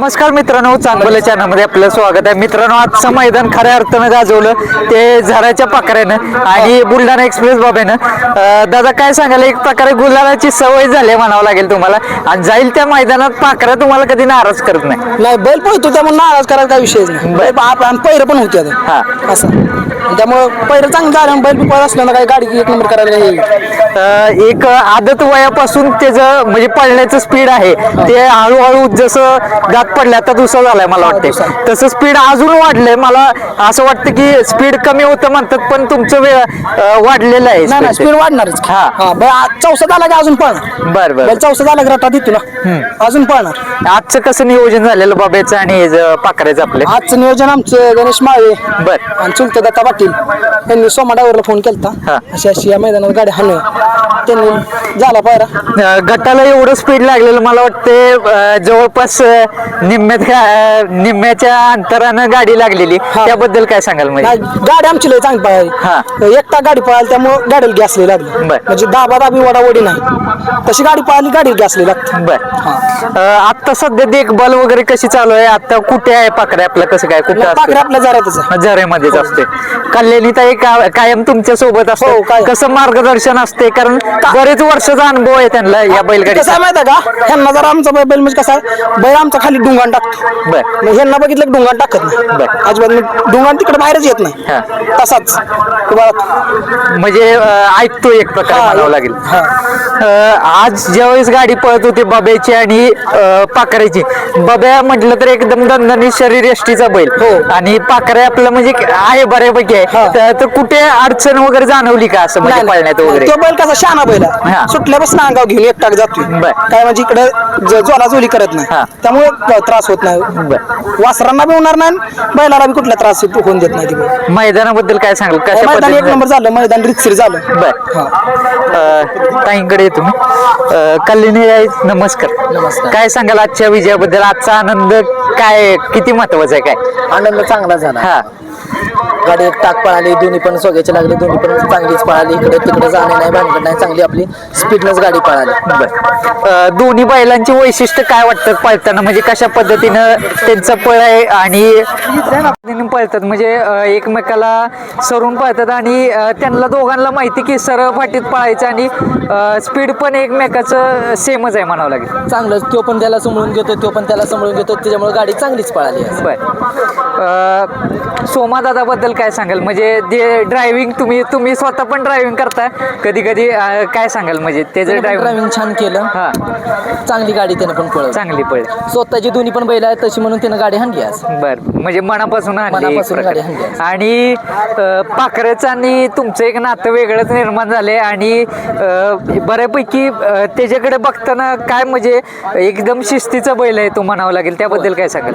नमस्कार मित्रांनो चांगलं चॅनलमध्ये आपलं स्वागत आहे. मित्रांनो आजचं मैदान खऱ्या अर्थानं गाजवलं ते झराच्या पाकऱ्यानं आणि बुलढाणा एक्सप्रेस बाबेनं. दादा काय सांगाल एक प्रकारे गुलालाची सवय झाली म्हणावं लागेल तुम्हाला. आणि जाईल त्या मैदानात पाकऱ्या तुम्हाला कधी नाराज करत नाही. नाही बैल पळतो त्यामुळे नाराज करायचा काही विषयच नाही. पैर पण होते हा. असं. त्यामुळे पैर चांगलं झालं बैल बी पळत असल्यानं काही गाडी एक नंबर करायला एक आदत वयापासून त्याचं म्हणजे पळण्याचं स्पीड आहे ते हळूहळू जसं दात पडले आता दुसरं झालाय मला वाटते तसं स्पीड अजून वाढलंय. मला असं वाटतं की स्पीड कमी होतं म्हणतात पण तुमचं वेळ वाढलेलं आहे. स्पीड वाढणारच. हा. हा बैल आ- चौसा झाला की अजून पळणार? बर बर. बैल चौसा झाला की रटात येतो ना? अजून पळणार. आजचं कसं नियोजन झालेलं बाबेचं आणि पाखरेचं आपलं? आजचं नियोजन आमचं गणेश माळे बर. आणि चुलते दत्ता पाटील यांनी सोमा डायव्हरला फोन हा. केलता अशी अशी या मैदानात गाडी हाणू त्यांनी झाला पायरा. गटाला एवढं स्पीड लागलेलं मला वाटते जवळपास निम्म्यात निम्म्याच्या अंतरानं गाडी लागलेली. त्याबद्दल काय सांगाल नाही, म्हणजे गाडी आमची लय चांगली हा. पळाली एकटा गाडी पळाली त्यामुळे गाडीला गॅसली लागली. बर. म्हणजे दाबा दाबी वडावडी नाही. तशी गाडी पळाली गाडीला गॅसली लागते. बर. आता सध्या देखभाल वगैरे कशी चालू आहे? आता कुठे आहे पाकड्या आपलं? कसं काय? कुठं असतं आपल्या जरातच आहे. असते कल्याणी ताई का- कायम तुमच्यासोबत हो, असते कायम. कसं मार्गदर्शन असते कारण बरेच वर्षाचा अनुभव आहे त्यांना या कसं बैलगाडीचा आहे माहिती आहे का? ह्यांना जर आमचा बैल बैल म्हणजे कसा आहे? बैल आमचा खाली डुंगान टाकतो बर मग ह्यांना बघितलं की डुंगान टाकत नाही बर. अजिबात मग डुंगान तिकडे बाहेरच येत नाही हा. तसाच तो बघा. म्हणजे अं, ऐकतो एक प्रकारे हा, म्हणावं लागेल हा. अं, आज ज्यावेळेस गाडी पळत होती बब्याची आणि अं, पाखऱ्याची बब्या म्हटलं तर एकदम दणदणीत शरीर यष्टीचा बैल हो. आणि पाखऱ्या आपलं म्हणजे आहे बऱ्यापैकी आहे. तर- तर कुठे अडचण वगैरे जाणवली का असं म्हणजे नाही. पळण्यात वगैरे तो बैल कसा शहाणा बैल आहे. हा. सुटल्यापासून अंगाव घेऊन एकटाक जातोय बर. काय म्हणजे इकडे जोला जोली करत हा. नाही त्यामुळे त्रास होत नाही. वासरांना बी होणार नाही बैलाला बी कुठला त्रास होऊन देत नाही ती. मैदानाबद्दल काय सांगाल? कशा मैदान एक नंबर झालं. मैदान रितसर झालं. बर. हा. ताईंकडे येतो मी. अं, कल्याणी आई, नमस्कार. नमस्कार. काय सांगाल आजच्या विजयाबद्दल? आजचा आनंद काय किती महत्त्वाचा आहे काय? आनंद चांगला झाला. हा. गाडी एक टाक पळाली दोन्ही पण सोग्याची लागली दोन्ही पण चांगलीच पळाली. इकडे तिकडे जाणे नाही भानगड नाही चांगली आपली स्पीडनच गाडी पळाली. बर. दोन्ही बैलांची वैशिष्ट्य काय वाटतं पळताना? म्हणजे कशा पद्धतीनं त्यांचं पळ आहे आणि पळतात? म्हणजे एकमेकाला सरून पळतात आणि त्यांना दोघांना माहिती की सरळ फाटीत पळायचं आणि स्पीड पण एकमेकाचं सेमच आहे म्हणावं लागेल. चांगलं तो पण त्याला समळून घेतो तो पण त्याला समळून घेतो त्याच्यामुळे गाडी चांगलीच पळाली. बर. सोमा दादाबद्दल काय सांगाल? म्हणजे जे ड्रायव्हिंग तुम्ही तुम्ही स्वतः पण ड्रायव्हिंग करता. कधी कधी काय सांगाल? म्हणजे त्याचं ड्रायव्हिंग छान केलं. हा. चांगली गाडी त्यानं पण पळवली. चांगली पळ स्वतःची दोन्ही पण बैल आहेत तशी म्हणून त्यानं गाडी हाणली आज. बर. म्हणजे मनापासून एक मनापासून प्रकारे. गाडी. आणि अं, पाखरेचं आणि तुमचं एक नातं वेगळंच निर्माण झालंय. आणि अं, बऱ्यापैकी अं, त्याच्याकडे बघताना काय म्हणजे एकदम शिस्तीचा बैल आहे तो म्हणावं लागेल. त्याबद्दल काय सांगाल?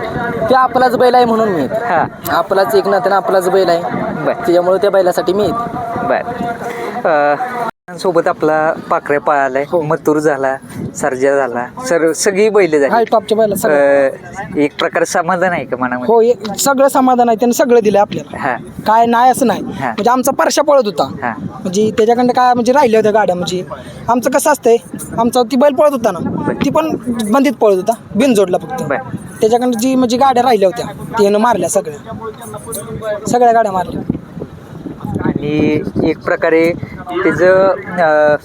ते आपलाच बैल आहे म्हणून मी. हा. आपलाच एक नात्यानं आपलाच बैल आहे. बर. त्याच्यामुळे त्या बैलासाठी मी येते. बर. सोबत आपला पाखरे पळालाय. मथुर झाला सर्जा झाला. सर सगळी बैल हाय झाली टॉपच्या बैला सगळं अं, एक प्रकारे समाधान आहे का मनामध्ये? हो हे सगळं समाधान आहे. त्यानं सगळं दिलं आपल्याला. हा. काय नाही असं नाही. हा. म्हणजे आमचा परशा पळत होता. हा. म्हणजे त्याच्याकडनं काय म्हणजे राहिल्या होत्या गाड्या. म्हणजे आमचं कसं असतंय आमचा ती बैल पळत होता ना ती पण बंदीत पळत होता. बिनजोडला फक्त. बर. त्याच्याकडनं जी म्हणजे गाड्या राहिल्या होत्या त्यानं मारल्या सगळ्या. सगळ्या गाड्या मारल्या. आणि एक प्रकारे त्याचं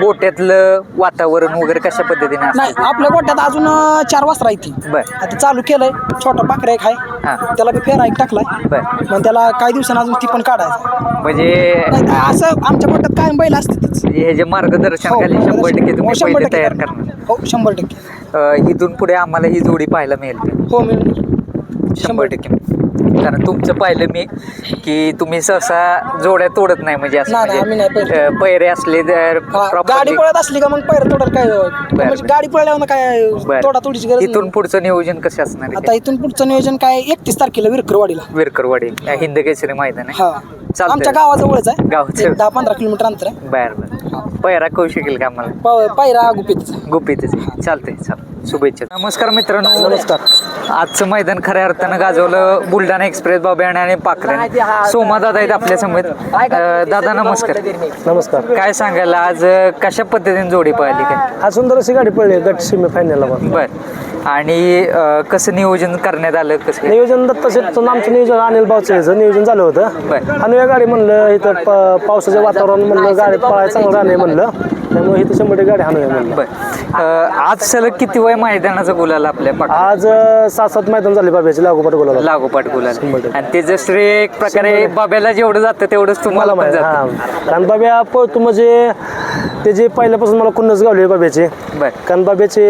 गोट्यातलं वातावरण वगैरे कशा पद्धतीने नाही आपल्या गोट्यात अजून अं, चार वाजता राहती बर. आता चालू केलंय छोटा पाकरा एक हा. आहे त्याला बी फेरा एक टाकलाय. बर. मग त्याला काही दिवसांनी अजून ती पण काढायचं. म्हणजे नाही असं आमच्या गोट्यात कायम बैल असतेच हे जे मार्गदर्शन हो, खाली शंभर टक्के हो, तुम्ही पहिले टक्के तयार. करणार. हो शंभर टक्के. अं, इथून पुढे आम्हाला ही जोडी पाहायला मिळेल? हो मिळणार शंभर टक्के कारण तुमचं पाहिलं मी की तुम्ही सहसा जोड्या तोडत नाही म्हणजे असं नाही, नाही, आम्ही नाही म्हणजे. अं, पैरे असले तर हा, properly- गाडी पळत असली का मग पैर तोडायला काय म्हणजे गाडी पळल्यावर काय बरं. तोडा तोडीची गरज इथून नाही. पुढचं नियोजन कसं असणार आहे आता इथून पुढचं नियोजन काय एकतीस तारखेला विरकरवाडीला विरकरवाडी हिंद केसरी मैदान आहे हा चालतंय. आमच्या गावाजवळच आहे. गावाचं. एक दहा पंधरा किलोमीटर अंतर आहे. बर बर. पैरा कळू शकेल का आम्हाला? प- पायरा गुपित गुपितच चालतंय चाल. शुभेच्छा. नमस्कार मित्रांनो. नमस्कार. आजचं मैदान खऱ्या अर्थानं गाजवलं बुलढाणा एक्सप्रेस बाबेणे आणि पाखरे. सोमा दादा आहेत आपल्यासमोर. दादा नमस्कार. नमस्कार. काय सांगायला? आज अं, कशा पद्धतीने जोडी पाहिली काय? आज सुंदर अशी गाडी पडली गट सेमी फायनलला पण. बर. आणि अं, कसं नियोजन करण्यात आलं कसं? काय? नियोजन दत्त शेटचं आमचं नियोजन अनिल ह्याचं नियोजन झालं होतं. बरं. आणि या गाडी म्हणलं इथं प- पावसाचं वातावरण म्हणलं गाडी पळायला चांगलं राहणे म्हणलं. त्यामुळे इथं शंभर टक्के गाडी हाणूया म्हणलं. बर. अं, आज सलग किती वय मैदानाचा गुलाल आपल्या पाठ आज अं, सात सात मैदान झाले बाब्याचे लागोपाठ गोला लागोपाठ गुलाल. शंभर टक्के. आणि ते श्रेय एक प्रकारे बाब्याला जेवढं जातं तेवढंच तुम्हाला मला पण माहिती जातं. हा. कारण बाब्या पळतो म्हणजे ते जे पहिल्यापासून मला कुन्नच गावले बाब्याचे बर कारण बाब्याचे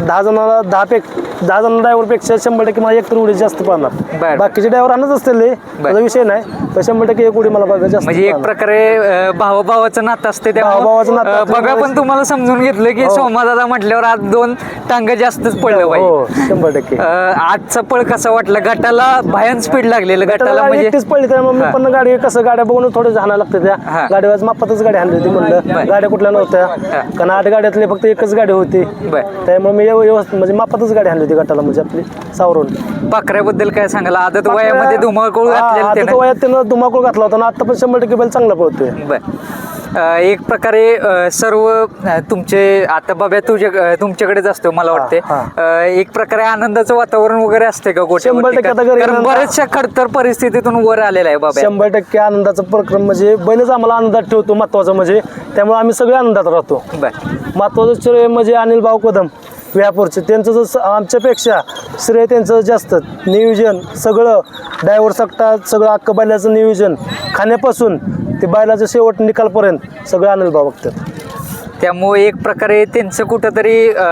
दहा जणाला दहा पेक दहा जण ड्रायव्हरपेक्षा शंभर टक्के मला एक तर उडी जास्त बरं. पाहणार बाकीचे ड्रायव्हर आणत असतील रे. त्याचा विषय नाही पण शंभर टक्के एक उडी मला बाब्या जास्त म्हणजे एक पाहणार. प्रकारे अं, भावाभावाचं नातं असते भावाभावाचं नातं त्यामुळे असतं. बघा पण तुम्हाला समजून घेतलं की सोमादादा म्हटल्यावर आज दोन टांग जास्तच पडलं हो पाहिजे शंभर टक्के अं, आजचा पळ कसा वाटला गटाला भयान स्पीड लागलेलं त्याला गटाला गाडी म्हणजे एकटीच पडली त्यामुळे मी हा. पण गाडी कसं गाड्या बघून थोडं हाणायला लागतं हा. त्या गाडीवर मापातच गाडी आणली होती म्हणलं गाड्या कुठल्या नव्हत्या. कारण आठ गाड्यातली फक्त एकच गाडी होती. बर. त्यामुळे मी व्यवस्थित म्हणजे मापातच गाडी आणली होती गटाला म्हणजे आपली सावरून. पाखऱ्याबद्दल काय सांगाल? आदत वयामध्ये धुमाकूळ हा, घातलेलं आता त्यानं? तो वयात त्यानं धुमाकूळ घातला होता ना आता पण शंभर टक्के बैल चांगला पळतोय. बर. एक प्रकारे अ, सर्व अ, तुमचे आता बाब्या तुझ्या अ, तुमच्याकडेच असतो मला वाटते. अ, एक प्रकारे आनंदाचं वातावरण वगैरे असते का? शंभर टक्के आता घरी कारण बऱ्याचशा खडतर परिस्थितीतून वर आलेला आहे बाबा शंभर टक्के आनंदाचा प्रक्रम म्हणजे बैलच आम्हाला आनंदात ठेवतो महत्वाचं म्हणजे त्यामुळे आम्ही सगळे आनंदात राहतो. बर. महत्वाचं श्रेय म्हणजे अनिल भाऊ कदम व्यापूरचे. त्यांचं जर आमच्यापेक्षा श्रेय त्यांचं जास्त. नियोजन सगळं ड्रायव्हर सक्टा सगळं अख्खं बैलाचं नियोजन. खाण्यापासून ते बैलाचं शेवट निकालपर्यंत सगळं अनिल भाऊ बघतात. त्यामुळे एक प्रकारे त्यांचं कुठंतरी अ,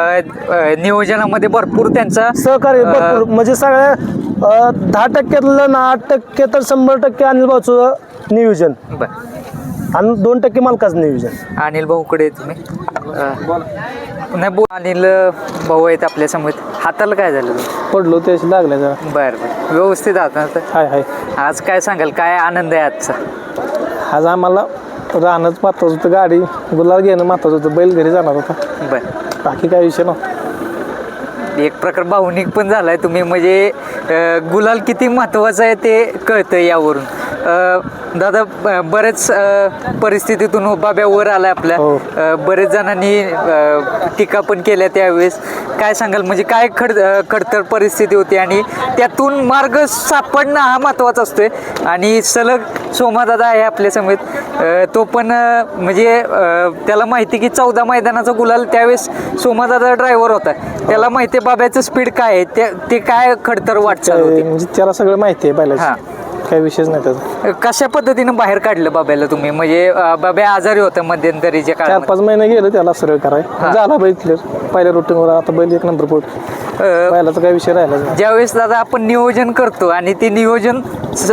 अ, नियोजनामध्ये भरपूर त्यांचा सहकार्य भरपूर. म्हणजे सगळ्या अं, दहा टक्क्यातलं ना आठ टक्के तर शंभर टक्के अनिल भाऊचं नियोजन. बर. आणि दोन टक्के मालकाचं नियोजन. अनिल भाऊकडे तुम्ही? अ, नाही बोल. अनिल भाऊ आहेत आपल्यासमोर. हाताला काय झालं? पडलो त्याशी लागल्या जरा. बर बर. व्यवस्थित आता? हाय हाय. आज काय सांगाल? काय आनंद आहे आजचा? आज आम्हाला राहणंच महत्वाचं होतं गाडी गुलाल घेणं महत्वाचं होतं बैल घरी जाणार होता. बर. बाकी काय विषय नव्हता एक प्रकार भावनिक पण झालाय तुम्ही म्हणजे अं, गुलाल किती महत्वाचं आहे ते कळतं यावरून. दादा ब- बरेच अं, परिस्थितीतून बाब्या वर आलाय आपल्या. हो. अं, बरेच जणांनी अं, टीका पण केल्या त्यावेळेस. काय सांगाल? म्हणजे काय खड अं, खडतर परिस्थिती होती आणि त्यातून मार्ग सापडणं हा महत्त्वाचा असतोय. आणि सलग सोमादादा आहे आपल्या समेत. अं, तो पण अं, म्हणजे अं, त्याला माहिती की चौदा मैदानाचा गुलाल त्यावेळेस सोमादादा ड्रायव्हर होता. त्याला माहिती आहे बाब्याचं स्पीड काय आहे? ते- ते काय खडतर वाटचाल होती? म्हणजे त्याला सगळं माहिती आहे हा. काही विषयच नाही त्याचा. कशा पद्धतीनं बाहेर काढलं बाब्याला तुम्ही? म्हणजे अं, बाब्या आजारी होता मध्यंतरीच्या चार काळात पाच महिने गेलं त्याला सर्व कराय झाला बैल क्लिअर पहिल्या रुटीनवर आता बैल एक नंबर पोहोच बैलाचा काही विषय राहिला नाही. ज्यावेळेस दादा आपण नियोजन करतो आणि ते नियोजन स-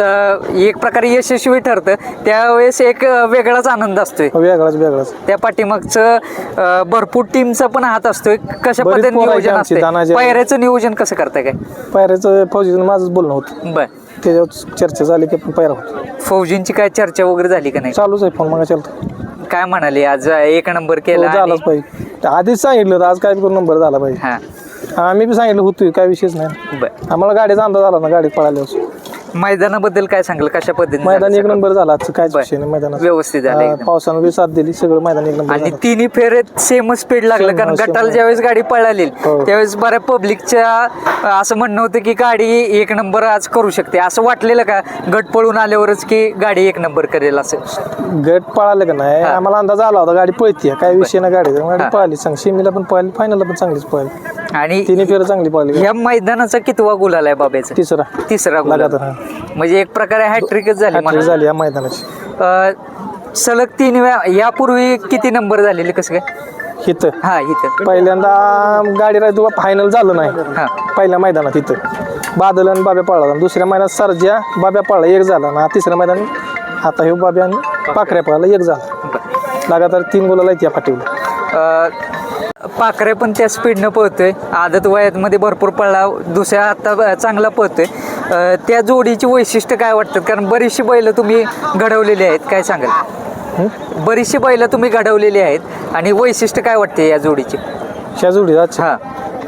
एक प्रकारे यशस्वी ठरतं त्यावेळेस एक अं, वेगळाच आनंद असतोय. वेगळाच वेगळाच. त्या पाठीमागचं अं, भरपूर टीमचा पण हात असतोय. कशा बरीच पद्धतीने पोरं आहेत नियोजन आमची, असते दानाजी. पायऱ्याचं नियोजन कसं करताय काय? पायऱ्याचं फौजीचं माझंच बोलणं होतं. बर. त्याच्यावर चर्चा झाली की आपण पायरा होतो. फौजींची काय चर्चा वगैरे झाली का नाही? चालूच आहे फोन मग चालतो काय म्हणाले? आज एक नंबर केला झालाच आणि- पाहिजे. आधीच सांगितलं होतं आज काय करून नंबर झाला पाहिजे. हा. आम्ही बी सांगितलं होतो काय विषयच नाही. बर. आम्हाला गाडीचा अंदाज आला ना गाडी पळाल्यावर. मैदानाबद्दल काय सांगाल? कशा पद्धतीने मैदान एक? नंबर झाला आजचं कायच बर. विषय नाही मैदानात व्यवस्थित झालं एकदम. पावसानं बी साथ दिली सगळं मैदान एक नंबर आणि झालं. तिन्ही फेऱ्यात सेम स्पीड लागलं Same, कारण same, गटाला. ज्यावेळेस गाडी पळाली हो. त्यावेळेस बऱ्या पब्लिकच्या असं म्हणणं होतं की गाडी एक नंबर आज करू शकते. असं वाटलेलं का? गट पळून आल्यावरच की गाडी एक नंबर करेल असं? गट पळाले का नाही? आम्हाला अंदाज आला होता गाडी पळतीये. काय विषय ना गाडी गाडी पळाली चांगली. सेमीला पण पळाली फायनलला पण चांगलीच पळाली. आणि तिन्ही फेर चांगली पळाली ह्या मैदानाचा कितवा गुल आलाय बाबेचा? तिसरा. तिसरा गुल. लगातार, हा. म्हणजे एक प्रकारे हॅट्रिकच झाली झाली या मैदानाची. अं, सलग तीन वेळा यापूर्वी किती नंबर झालेले कसं काय? इथं. हा इथं. पहिल्यांदा गाडी राहतो फायनल झालं नाही. हा. पहिल्या मैदानात इथं. बादल आणि बाब्या पळला. दुसऱ्या मैदानात सरजा बाब्या पळला एक झाला. ना तिसऱ्या मैदान आता हे बाब्या आणि पाखऱ्या पळाला एक झाला. लगातार तीन गोलाला या पाठीवर. अ, पाखरे पण त्या स्पीडनं पळतोय. आदत वयामध्ये भरपूर पळला दुसऱ्या आता चांगला पळतोय. त्या जोडीची वैशिष्ट्य काय वाटतात? कारण बरीचशी बैल तुम्ही घडवलेली आहेत काय सांगाल? बरीचशी बैल तुम्ही घडवलेली आहेत आणि वैशिष्ट्य काय वाटते या जोडीची? ह्या जोडी अच्छा. हा.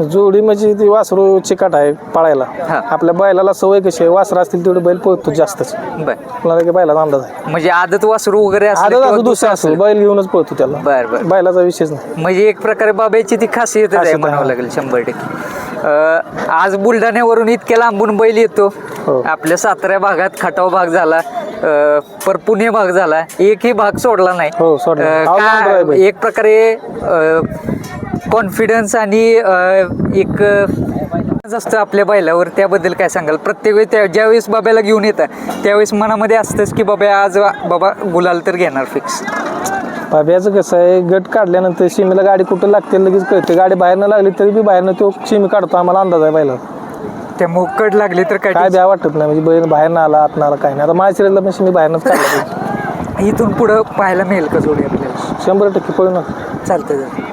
जोडी म्हणजे ती वासरू चिकाट आहे पाळायला हा. आपल्या बैलाला सवय कशी आहे वासरा असतील तेवढे बैल पळतो जास्तच बर मला काही बैलाचा अंदाज आहे म्हणजे आदत वासरू वगैरे असलं आदत किंवा असो दुसरं दुसरा असो. बैल घेऊनच पळतो त्याला बर बर बैलाचा विषयच नाही म्हणजे एक प्रकारे बाबाची ती आहे खासियत आहे, म्हणावं. लागेल शंभर टक्के अं, आज बुलढाण्यावरून इतक्या लांबून बैल येतो हो. आपल्या सातारा भागात खटाव भाग झाला अं, पर पुणे भाग झाला एकही भाग सोडला नाही हो, सोडला नाही. अं, बैल. एक प्रकारे कॉन्फिडन्स आणि एक असतं आपल्या बैलावर. त्याबद्दल काय सांगाल? प्रत्येक वेळी त्या ज्यावेळेस बाब्याला घेऊन येतात त्यावेळेस मनामध्ये असतंच की बाबा आज बाबा गुलाल तर घेणार फिक्स. बाब्याचं कसं आहे गट काढल्यानंतर शिमीला गाडी कुठं लागते लगेच कळते. गाडी बाहेर न लागली तरी बी बाहेरनं तो शिमी काढतो आम्हाला अंदाज आहे पहिला त्यामुळे कड लागली तर काय काय द्या वाटत नाही म्हणजे बैल बाहेर ना आला आत ना आला काय नाही. आता माझ्या पण शिमी बाहेरनंच काढला. इथून पुढं पाहायला मिळेल का जोडी आपल्याला? शंभर टक्के पळू नका चालतं